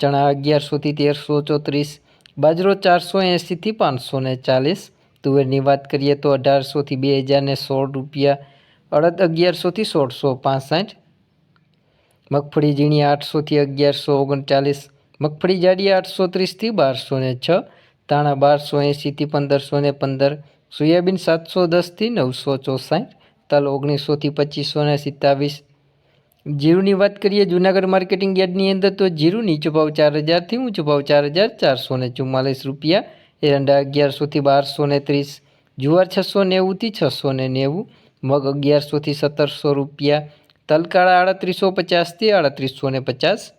ચણા અગિયારસોથી તેરસો ચોત્રીસ, બાજરો ચારસો એંસીથી પાંચસો ને ચાલીસ, તુવેરની વાત કરીએ તો અઢારસોથી બે હજારને સોળ રૂપિયા, અડદ અગિયારસોથી સોળસો પાસઠ, મગફળી ઝીણી આઠસોથી અગિયારસો ઓગણચાલીસ, મગફળી જાડી આઠસો ત્રીસથી બારસો ને છ તાણા બારસો એંસીથી પંદરસો ને પંદર, સોયાબીન સાતસો દસથી નવસો ચોસાઠ, તલ ઓગણીસોથી પચીસો ને સિત્તાવીસ જીરુની વાત કરીએ જૂનાગઢ માર્કેટિંગ યાર્ડની અંદર, તો જીરું નીચો ભાવ ચાર હજારથી ઊંચો ભાવ ચાર હજાર ચારસો ને ચુમ્માલીસ રૂપિયા. એરંડા અગિયારસોથી બારસો ને ત્રીસ, જુવાર છસો નેવુંથી છસો ને નેવું મગ અગિયારસોથી સત્તરસો રૂપિયા, તલકાળા આડત્રીસો પચાસથી આડત્રીસો ને પચાસ.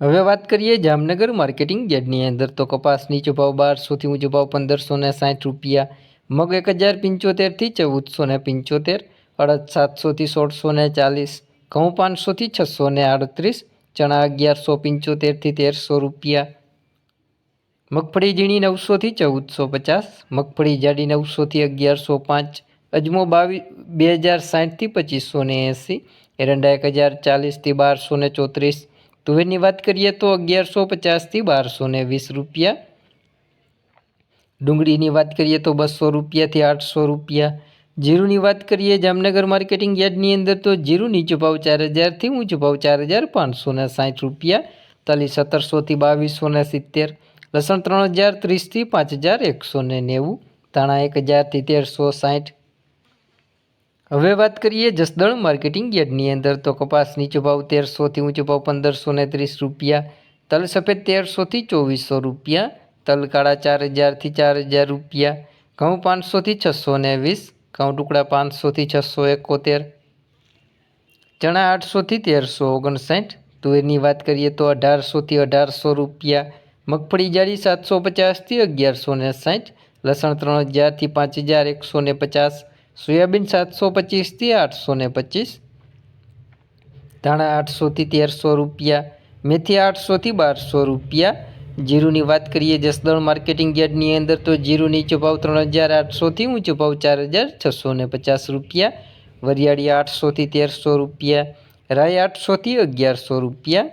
હવે વાત કરીએ જામનગર માર્કેટિંગ યાર્ડની અંદર, તો કપાસ નીચો ભાવ બારસોથી ઊંચો ભાવ પંદરસો ને સાઠ રૂપિયા, મગ એક હજાર પંચોતેરથી ચૌદસો ને પંચોતેર અડદ સાતસોથી સોળસો ને ચાલીસ, ઘઉં પાંચસોથી છસો ને આડત્રીસ, ચણા અગિયારસો પંચોતેરથી તેરસો રૂપિયા. મગફળી ઝીણી નવસોથી ચૌદસો પચાસ, મગફળી જાડી નવસોથી અગિયારસો પાંચ, અજમો બાવીસ બે હજાર સાઠથી પચીસો ને એંસી, એરંડા એક હજાર ચાલીસથી બારસો ને ચોત્રીસ. તુવેરની વાત કરીએ તો અગિયારસો પચાસથી બારસો ને વીસ રૂપિયા. ડુંગળીની વાત કરીએ તો બસો રૂપિયાથી આઠસો રૂપિયા. જીરુની વાત કરીએ, જામનગર માર્કેટિંગ યાર્ડની અંદર તો જીરું નીચો ભાવ ચાર હજારથી ઊંચો ભાવ ચાર હજાર પાંચસો ને સાઠ રૂપિયા, તલી સત્તરસોથી બાવીસો ને સિત્તેર, લસણ ત્રણ હજાર ત્રીસથી પાંચ હજાર એકસો ને નેવું, ધાણા એક હજારથી તેરસો સાઠ. હવે વાત કરીએ જસદણ માર્કેટિંગ યાર્ડની અંદર તો કપાસ નીચો ભાવ તેરસોથી ઊંચો ભાવ પંદરસો ને ત્રીસ રૂપિયા, તલ સફેદ તેરસોથી ચોવીસો રૂપિયા, તલ કાળા ચાર હજારથી ચાર હજાર રૂપિયા, ઘઉં પાંચસોથી છસો ને વીસ ઘઉં ટુકડા પાંચસોથી છસો એકોતેર, ચણા આઠસોથી તેરસો ઓગણસાઠ. તુવેરની વાત કરીએ તો અઢારસોથી અઢારસો રૂપિયા. મગફળી જાડી સાતસો પચાસથી અગિયારસો ને સાઠ. લસણ ત્રણ હજારથી પાંચ હજાર એકસો ને પચાસ. સોયાબીન સાતસો પચીસથી આઠસો ને પચીસ. ધાણા આઠસોથી તેરસો રૂપિયા. મેથી આઠસોથી બારસો રૂપિયા. જીરુની વાત કરીએ, જસદણ માર્કેટિંગ યાર્ડની અંદર તો જીરું નીચો ભાવ ત્રણ હજાર આઠસોથી ઊંચો ભાવ ચાર હજાર છસો ને પચાસ રૂપિયા, વરિયાળી આઠસોથી તેરસો રૂપિયા, રાય આઠસોથી અગિયારસો રૂપિયા.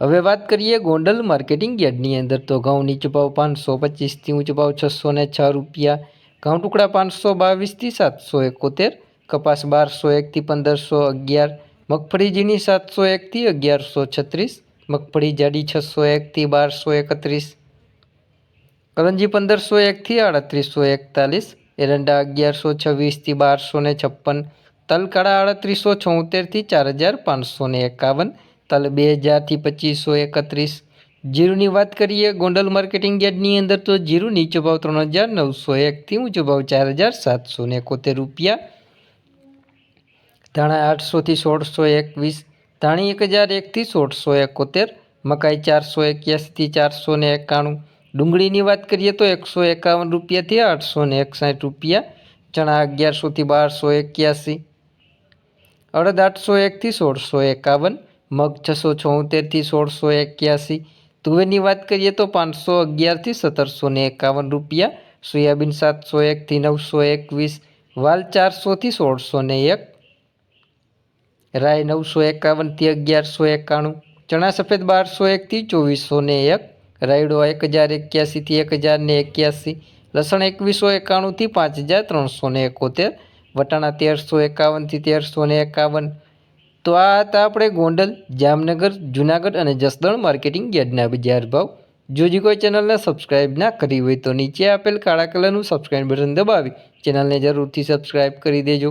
હવે વાત કરીએ ગોંડલ માર્કેટિંગ યાર્ડની અંદર તો ઘઉં નીચો ભાવ પાંચસો પચીસથી ઊંચો ભાવ છસો ને છ રૂપિયા, ઘઉં ટુકડા પાંચસો બાવીસથી સાતસો એકોતેર, કપાસ બારસો એકથી પંદરસો અગિયાર મગફળી ઝીણી સાતસો એકથી અગિયારસો છત્રીસ મગફળી જાડી છસો એકથી બારસો એકત્રીસ, કરંજી પંદરસો એકથી આડત્રીસો એકતાલીસ, એરંડા અગિયારસો છવ્વીસથી બારસો ને છપ્પન, તલકાળા આડત્રીસો છોતેરથી ચાર હજાર પાંચસો ને એકાવન, તલ બે હજારથી પચીસો એકત્રીસ. જીરુની વાત કરીએ, ગોંડલ માર્કેટિંગ યાર્ડની અંદર તો જીરું નીચો ભાવ ત્રણ હજાર નવસો એકથી ઊંચો ભાવ ચાર હજાર સાતસો ને એકોતેર રૂપિયા. ધાણા આઠસોથી સોળસો એકવીસ ધાણી એક હજાર એકથી સોળસો એકોતેર, મકાઈ ચારસો એક્યાસીથી ચારસો ને એકાણું, ડુંગળીની વાત કરીએ તો એકસો એકાવન રૂપિયાથી આઠસો ને એકસાઠ રૂપિયા, ચણા અગિયારસોથી બારસો એક્યાસી, અડદ આઠસો એકથી સોળસો એકાવન, મગ છસો છોતેરથી સોળસો એક્યાસી, તુવેરની વાત કરીએ તો પાંચસો અગિયારથી સત્તરસો ને એકાવન રૂપિયા, સોયાબીન સાતસો એકથી નવસો એકવીસ, વાલ ચારસોથી સોળસો ને એક રાય નવસો એકાવનથી અગિયારસો એકાણું, ચણા સફેદ બારસો એકથી ચોવીસો ને એક, રાયડો એક હજાર એક્યાસીથી એક હજાર ને એક્યાસી, લસણ એકવીસો એકાણુંથી પાંચ હજાર ત્રણસો ને એકોતેર, વટાણા તેરસો એકાવનથી તેરસો ને એકાવન. તો આ હતા આપણે ગોંડલ, જામનગર, જુનાગઢ અને જસદણ માર્કેટિંગ યાર્ડના બજાર ભાવ. જો હજી કોઈ ચેનલને સબસ્ક્રાઇબ ના કરી હોય તો નીચે આપેલ કાળા કલરનું સબસ્ક્રાઇબ બટન દબાવી, ચેનલને જરૂરથી સબસ્ક્રાઇબ કરી દેજો.